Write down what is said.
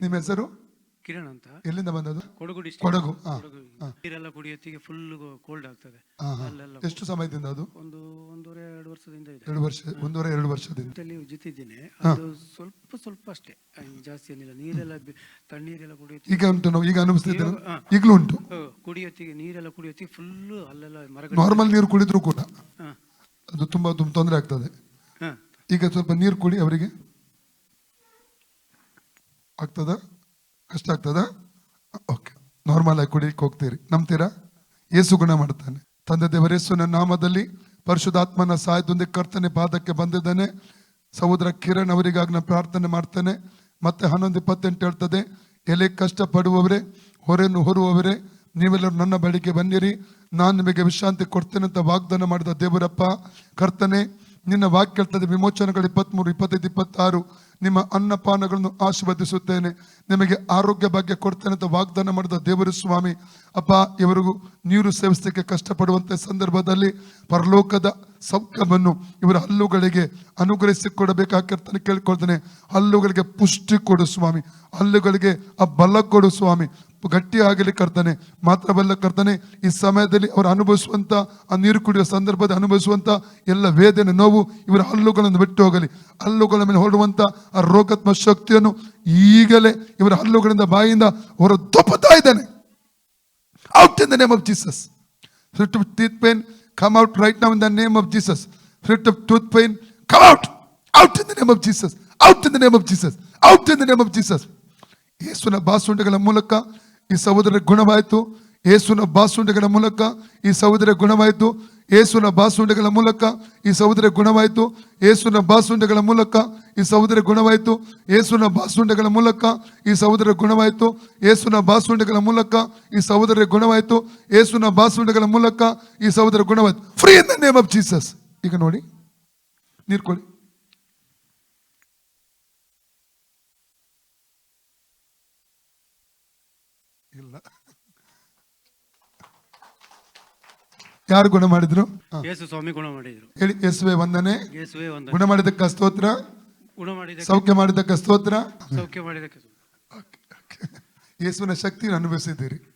ನಿಮ್ಮ ಹೆಸರು? ಕಿರಣ್ ಅಂತ. ಎಲ್ಲಿಂದ ಬಂದದ್ದು? ಕೊಡಗು district. ಕೊಡಗು. ಹಾ ಕೊಡಗು ನೀರೆಲ್ಲ ಕುಡಿಯೋತ್ತಿಗೆ ಫುಲ್ ಕೋಲ್ಡ್ ಆಗ್ತದೆ. ಹಾ, ಹಾ. ಅಲ್ಲೆಲ್ಲ ಎಷ್ಟು ಸಮಯದಿಂದ ಅದು? ಒಂದು ಒಂದೂವರೆ ಎರಡು ವರ್ಷದಿಂದ ಇದೆ. ಎರಡು ವರ್ಷ ಒಂದೂವರೆ ಎರಡು ವರ್ಷದಿಂದ. ಅಲ್ಲಿ ಜಿತ್ತಿದ್ದೇನೆ ಅದು ಸ್ವಲ್ಪ ಸ್ವಲ್ಪ ಅಷ್ಟೇ. ಜಾಸ್ತಿ ಏನಿಲ್ಲ. ನೀರೆಲ್ಲ ಬಿ- ತಣ್ಣೀರೆಲ್ಲ ಕುಡಿಯುತ್ತೆ ಈಗ ಉಂಟು ನಾವು ಈಗ ಅನುಭವಿಸ್ತಿದ್ದೇನೆ ಹಾ. ಈಗಲೂ ಉಂಟು. ಕುಡಿಯೋತ್ತಿಗೆ ನೀರೆಲ್ಲ ಕುಡಿಯೋತ್ತಿಗೆ ಫುಲ್ ಅಲ್ಲೆಲ್ಲ ಮರಗಳು ನಾರ್ಮಲ್ ನೀರು ಕುಡಿದ್ರು ಕೂಡ ಹಾ. ಅದು ತುಂಬಾ ತುಂಬ ತೊಂದರೆ ಆಗ್ತದೆ. ಹಾ. ಈಗ ಸ್ವಲ್ಪ ನೀರು ಕುಡಿ ಅವರಿಗೆ. ಆಗ್ತದ? ಕಷ್ಟ ಆಗ್ತದ? ಓಕೆ. ನಾರ್ಮಲ್ ಆಗಿ ಕುಡಿಯಕ್ಕೆ ಹೋಗ್ತೀರಿ. ನಂಬ್ತೀರಾ? ಏಸು ಗುಣ ಮಾಡ್ತಾನೆ. ತಂದೆ ದೇವರ, ಯೇಸುವಿನ ನಾಮದಲ್ಲಿ ಪರಿಶುದ್ಧಾತ್ಮನ ಸಹಾಯದೊಂದಿಗೆ ಕರ್ತನೆ ಪಾದಕ್ಕೆ ಬಂದಿದ್ದಾನೆ. ಸಹೋದರ ಕಿರಣ್ ಅವರಿಗಾಗಿ ನಾನು ಪ್ರಾರ್ಥನೆ ಮಾಡ್ತೇನೆ. ಮತ್ತೆ ಹನ್ನೊಂದು ಇಪ್ಪತ್ತೆಂಟು ಹೇಳ್ತದೆ, ಎಲೆ ಕಷ್ಟ ಪಡುವವರೇ ಹೊರೆಯನ್ನು ಹೊರುವವರೇ, ನೀವೆಲ್ಲರೂ ನನ್ನ ಬಳಿಗೆ ಬನ್ನಿರಿ. ನಾನು ನಿಮಗೆ ವಿಶ್ರಾಂತಿ ಕೊಡ್ತೇನೆ ಅಂತ ವಾಗ್ದಾನ ಮಾಡಿದ ದೇವರಪ್ಪ, ಕರ್ತನೆ, ನಿನ್ನ ವಾಕ್ಯ ಹೇಳ್ತದೆ ವಿಮೋಚನೆಗಳು ಇಪ್ಪತ್ಮೂರು ಇಪ್ಪತ್ತೈದು, ಇಪ್ಪತ್ತಾರು. ನಿಮ್ಮ ಅನ್ನಪಾನಗಳನ್ನು ಆಶೀರ್ವದಿಸುತ್ತೇನೆ. ನಿಮಗೆ ಆರೋಗ್ಯ ಭಾಗ್ಯ ಕೊಡ್ತೇನೆ ಅಂತ ವಾಗ್ದಾನ ಮಾಡಿದ ದೇವರು ಸ್ವಾಮಿ. ಅಪ್ಪ, ಇವರಿಗೂ ನೀರು ಸೇವಿಸಲಿಕ್ಕೆ ಕಷ್ಟಪಡುವಂತ ಸಂದರ್ಭದಲ್ಲಿ ಪರಲೋಕದ ಸೌಖ್ಯವನ್ನು ಇವರ ಹಲ್ಲುಗಳಿಗೆ ಅನುಗ್ರಹಿಸಿ ಕೊಡಬೇಕಾಗಿರ್ತಾನೆ ಕೇಳ್ಕೊಳ್ತೇನೆ. ಹಲ್ಲುಗಳಿಗೆ ಪುಷ್ಟಿ ಕೊಡು ಸ್ವಾಮಿ. ಹಲ್ಲುಗಳಿಗೆ ಆ ಬಲ ಕೊಡು ಸ್ವಾಮಿ. ಗಟ್ಟಿ ಆಗಲಿ ಕರ್ತಾನೆ, ಮಾತ್ರವಲ್ಲ ಕರ್ತಾನೆ, ಈ ಸಮಯದಲ್ಲಿ ಅವರು ಅನುಭವಿಸುವಂತ, ಆ ನೀರು ಕುಡಿಯುವ ಸಂದರ್ಭದಲ್ಲಿ ಅನುಭವಿಸುವಂತ ಎಲ್ಲ ವೇದನೆ ನೋವು ಇವರ ಹಲ್ಲುಗಳನ್ನು ಬಿಟ್ಟು ಹೋಗಲಿ. ಹಲ್ಲುಗಳ ಮೇಲೆ ಹೊರಡುವಂತ ಆ ರೋಗಾತ್ಮಕ ಶಕ್ತಿಯನ್ನು ಈಗಲೇ ಇವರ ಹಲ್ಲುಗಳಿಂದ ಬಾಯಿಂದ ಹೊರ ದಪ್ಪತಾ ಇದ್ದಾನೆ. Out in the name of Jesus spirit of teeth pain come out right now in the name of Jesus spirit of tooth pain come out out in the name of Jesus out in the name of Jesus out in the name of Jesus ಯೇಸುನ ಬಾಸುಂಡೆಗಳ ಮೂಲಕ ಈ ಸಹೋದರ ಗುಣವಾಯಿತು. ಯೇಸುನ ಬಾಸುಂಡೆಗಳ ಮೂಲಕ ಈ ಸಹೋದರ ಗುಣವಾಯಿತು. ಯೇಸುನ ಬಾಸುಂಡೆಗಳ ಮೂಲಕ ಈ ಸಹೋದರ ಗುಣವಾಯಿತು ಯೇಸುನ ಬಾಸುಂಡೆಗಳ ಮೂಲಕ ಈ ಸಹೋದರ ಗುಣವಾಯಿತು ಯೇಸುನ ಬಾಸುಂಡೆಗಳ ಮೂಲಕ ಈ ಸಹೋದರ ಗುಣವಾಯಿತು ಯೇಸುನ ಬಾಸುಂಡೆಗಳ ಮೂಲಕ ಈ ಸಹೋದರ ಗುಣವಾಯಿತು ಯೇಸುನ ಬಾಸುಂಡೆಗಳ ಮೂಲಕ ಈ ಸಹೋದರ ಗುಣವಾಯಿತು free in the name of Jesus ಈಗ ನೋಡಿ ನೀರು ಕೊಡಿ ಇಲ್ಲ ಯಾರು ಗುಣ ಮಾಡಿದ್ರು? ಯೇಸು ಸ್ವಾಮಿ ಗುಣ ಮಾಡಿದ್ರು. ಹೇಳಿ ಯೇಸುವೆ ವಂದನೆ. ಯೇಸುವೆ ಒಂದು ಗುಣ ಮಾಡಿದಕ್ಕ ಸ್ತೋತ್ರ. ಗುಣ ಮಾಡಿದ ಸೌಖ್ಯ ಮಾಡಿದಕ್ಕ ಸ್ತೋತ್ರ. ಸೌಖ್ಯ ಮಾಡಿದಕ್ಕೆ ಯೇಸುವಿನ ಶಕ್ತಿಯನ್ನು ಅನುಭವಿಸಿದ್ದೀರಿ.